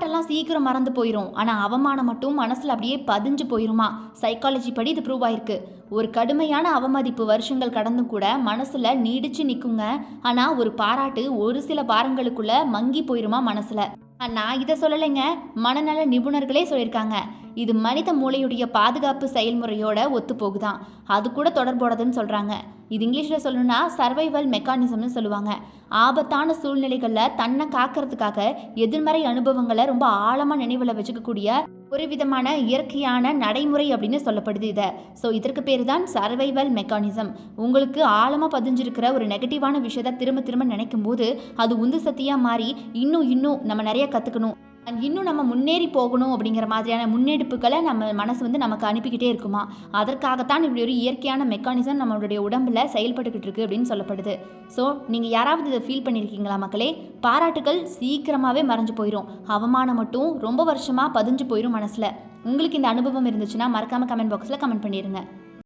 பாராட்டெல்லாம் சீக்கிரம் மறந்து போயிடும் ஆனால் அவமானம் மட்டும் மனசில் அப்படியே பதிஞ்சு போயிருமா? சைக்காலஜி படி இது ப்ரூவ் ஆயிருக்கு. ஒரு கடுமையான அவமதிப்பு வருஷங்கள் கடந்தும் கூட மனசில் நீடிச்சு நிற்குங்க ஆனால் ஒரு பாராட்டு ஒரு சில வாரங்களுக்குள்ள மங்கி போயிருமா மனசில்? நான் இதை சொல்லலைங்க. மனநல நிபுணர்களே சொல்லியிருக்காங்க. இது மனித மூளையுடைய பாதுகாப்பு செயல்முறையோட ஒத்து போகுதான் அது கூட தொடர்போடதுன்னு சொல்கிறாங்க இது இங்கிலீஷில் சொல்லணும்னா சர்வைவல் மெக்கானிசம்னு சொல்லுவாங்க. ஆபத்தான சூழ்நிலைகளில் தன்னை காக்கிறதுக்காக எதிர்மறை அனுபவங்களை ரொம்ப ஆழமாக நினைவில் வச்சுக்கக்கூடிய ஒரு விதமான இயற்கையான நடைமுறை அப்படின்னு சொல்லப்படுது இதை. ஸோ இதற்கு பேர் தான் சர்வைவல் மெக்கானிசம் உங்களுக்கு ஆழமாக பதிஞ்சிருக்கிற ஒரு நெகட்டிவான விஷயத்த திரும்ப திரும்ப நினைக்கும் போது அது உந்து சக்தியாக மாறி இன்னும் இன்னும் நம்ம நிறைய கற்றுக்கணும் அண்ட் இன்னும் நம்ம முன்னேறி போகணும் அப்படிங்கிற மாதிரியான முன்னெடுப்புகளை நம்ம மனசு வந்து நமக்கு அனுப்பிக்கிட்டே இருக்குமா? அதற்காகத்தான் இப்படி ஒரு இயற்கையான மெக்கானிசம் நம்மளுடைய உடம்பில் செயல்பட்டுக்கிட்டு இருக்கு அப்படின்னு சொல்லப்படுது. ஸோ நீங்கள் யாராவது இதை ஃபீல் பண்ணியிருக்கீங்களா மக்களே? பாராட்டுகள் சீக்கிரமாகவே மறைஞ்சு போயிடும் அவமானம் மட்டும் ரொம்ப வருஷமாக பதிஞ்சு போயிடும் மனசில். உங்களுக்கு இந்த அனுபவம் இருந்துச்சுன்னா மறக்காமல் கமெண்ட் பாக்ஸில் கமெண்ட் பண்ணிடுங்க